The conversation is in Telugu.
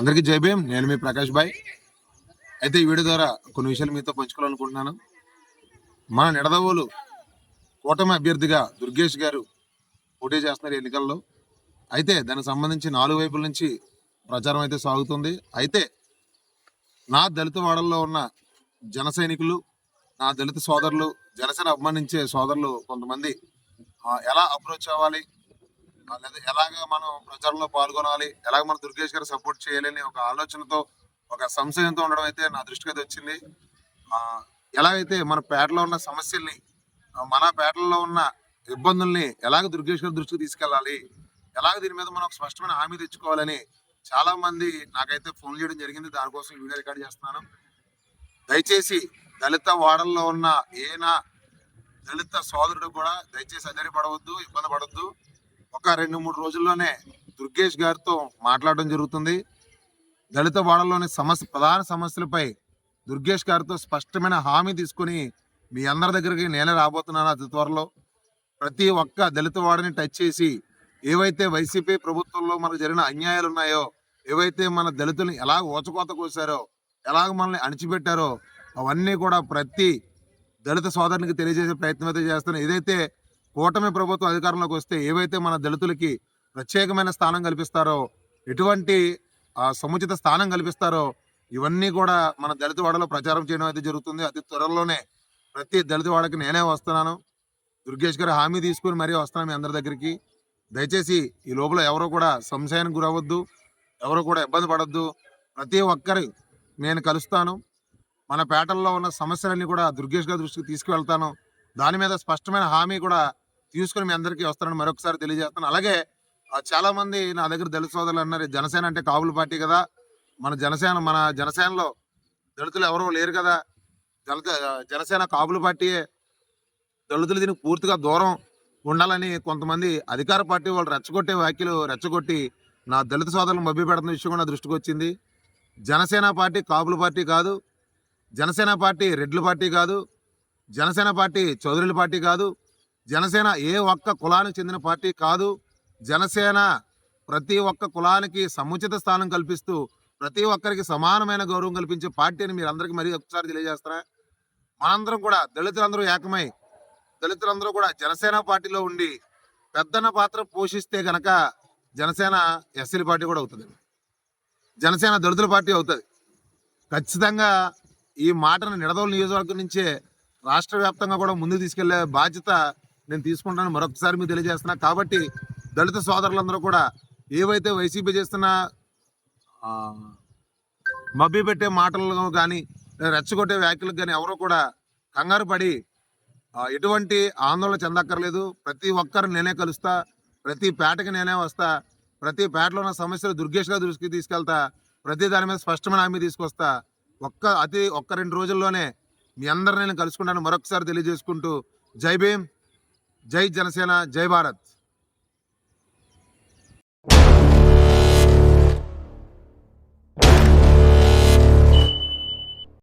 అందరికీ జై భీమ్. నేను మీ ప్రకాష్ బాయ్. అయితే ఈ వీడియో ద్వారా కొన్ని విషయాలు మీతో పంచుకోవాలనుకుంటున్నాను. మన నిడదవోలు కూటమి అభ్యర్థిగా దుర్గేష్ గారు పోటీ చేస్తున్నారు ఎన్నికల్లో. అయితే దానికి సంబంధించి నాలుగు వైపుల నుంచి ప్రచారం అయితే సాగుతుంది. అయితే నా దళిత వాడల్లో ఉన్న జన సైనికులు నా దళిత సోదరులు జనసేన అభిమానించే సోదరులు కొంతమంది ఎలా అప్రోచ్ అవ్వాలి? లేదా ఎలాగ మనం ప్రచారంలో పాల్గొనాలి ఎలాగ మనం దుర్గేష్ గారు సపోర్ట్ చేయాలని ఒక ఆలోచనతో ఒక సంశయంతో ఉండడం అయితే నా దృష్టికి అయితే వచ్చింది. ఎలాగైతే మన పేటలో ఉన్న సమస్యల్ని మన పేటలో ఉన్న ఇబ్బందుల్ని ఎలాగ దుర్గేష్ గారి దృష్టికి తీసుకెళ్ళాలి ఎలాగ దీని మీద మనం ఒక స్పష్టమైన హామీ తెచ్చుకోవాలని చాలా మంది నాకైతే ఫోన్ చేయడం జరిగింది. దానికోసం వీడియో రికార్డ్ చేస్తున్నాను. దయచేసి దళిత వాడల్లో ఉన్న ఏనా దళిత సోదరుడు కూడా దయచేసి అధైర్యపడవద్దు ఇబ్బంది పడవద్దు. ఒక రెండు మూడు రోజుల్లోనే దుర్గేష్ గారితో మాట్లాడడం జరుగుతుంది. దళిత వాడల్లోని సమస్య ప్రధాన సమస్యలపై దుర్గేష్ గారితో స్పష్టమైన హామీ తీసుకుని మీ అందరి దగ్గరికి నేనే రాబోతున్నాను అతి త్వరలో. ప్రతి ఒక్క దళిత వాడిని టచ్ చేసి ఏవైతే వైసీపీ ప్రభుత్వంలో మనకు జరిగిన అన్యాయాలు ఉన్నాయో ఏవైతే మన దళితుల్ని ఎలా ఓచకోత కోసారో ఎలాగ మనల్ని అణిచిపెట్టారో అవన్నీ కూడా ప్రతి దళిత సోదరునికి తెలియజేసే ప్రయత్నం అయితే చేస్తున్నాం ఏదైతే కూటమి ప్రభుత్వం అధికారంలోకి వస్తే ఏవైతే మన దళితులకి ప్రత్యేకమైన స్థానం కల్పిస్తారో ఎటువంటి సముచిత స్థానం కల్పిస్తారో ఇవన్నీ కూడా మన దళితవాడలో ప్రచారం చేయడం అయితే జరుగుతుంది. అతి త్వరలోనే ప్రతి దళితవాడకి నేనే వస్తున్నాను. దుర్గేష్ గారు హామీ తీసుకుని మరీ వస్తున్నాను మీ అందరి దగ్గరికి. దయచేసి ఈ లోపల ఎవరో కూడా సంశయానికి గురవద్దు ఎవరు కూడా ఇబ్బంది పడద్దు. ప్రతి ఒక్కరి నేను కలుస్తాను. మన పేటల్లో ఉన్న సమస్యలన్నీ కూడా దుర్గేష్ గారి దృష్టికి తీసుకువెళ్తాను. దాని మీద స్పష్టమైన హామీ కూడా తీసుకుని మీ అందరికీ వస్తానని మరొకసారి తెలియజేస్తాను. అలాగే చాలా మంది నా దగ్గర దళిత సోదరులు అన్నారు జనసేన అంటే కాపుల పార్టీ కదా. మన జనసేన మన జనసేనలో దళితులు ఎవరో లేరు కదా. దళిత జనసేన కాపుల పార్టీయే. దళితులు దీనికి పూర్తిగా దూరం ఉండాలని కొంతమంది అధికార పార్టీ వాళ్ళు రెచ్చగొట్టే వ్యాఖ్యలు రెచ్చగొట్టి నా దళిత సోదరులను మభ్య పెడుతున్న విషయం కూడా దృష్టికి వచ్చింది. జనసేన పార్టీ కాపుల పార్టీ కాదు. జనసేన పార్టీ రెడ్ల పార్టీ కాదు. జనసేన పార్టీ చౌదరుల పార్టీ కాదు. జనసేన ఏ ఒక్క కులానికి చెందిన పార్టీ కాదు. జనసేన ప్రతి ఒక్క కులానికి సముచిత స్థానం కల్పిస్తూ ప్రతి ఒక్కరికి సమానమైన గౌరవం కల్పించే పార్టీ అని మీరు అందరికీ మరీ ఒకసారి తెలియజేస్తారా మనందరం కూడా దళితులందరూ ఏకమై దళితులందరూ కూడా జనసేన పార్టీలో ఉండి పెద్దన్న పాత్ర పోషిస్తే గనక జనసేన ఎస్సీల పార్టీ కూడా అవుతుంది. జనసేన దళితుల పార్టీ అవుతుంది. ఖచ్చితంగా ఈ మాటను నిడదోలు నియోజకవర్గం నుంచే రాష్ట్ర వ్యాప్తంగా కూడా ముందుకు తీసుకెళ్ళే బాధ్యత నేను తీసుకుంటాను మరొకసారి మీకు తెలియజేస్తున్నా. కాబట్టి దళిత సోదరులందరూ కూడా ఏవైతే వైసీపీ చేస్తున్న మబ్బి పెట్టే మాటలు కానీ రెచ్చగొట్టే వ్యాఖ్యలకు కానీ ఎవరు కూడా కంగారు పడి ఎటువంటి ఆందోళన చెందక్కర్లేదు. ప్రతి ఒక్కరు నేనే కలుస్తా ప్రతి పేటకి నేనే వస్తా ప్రతి పేటలో ఉన్న సమస్యలు దుర్గేష్గా దృష్టికి తీసుకెళ్తా ప్రతి దాని మీద స్పష్టమైన హామీ తీసుకొస్తా. ఒక్క అతి ఒక్క రెండు రోజుల్లోనే మీ అందరు నేను కలుసుకుంటాను మరొకసారి తెలియజేసుకుంటూ జై భీమ్. జై జనసేన జై భారత్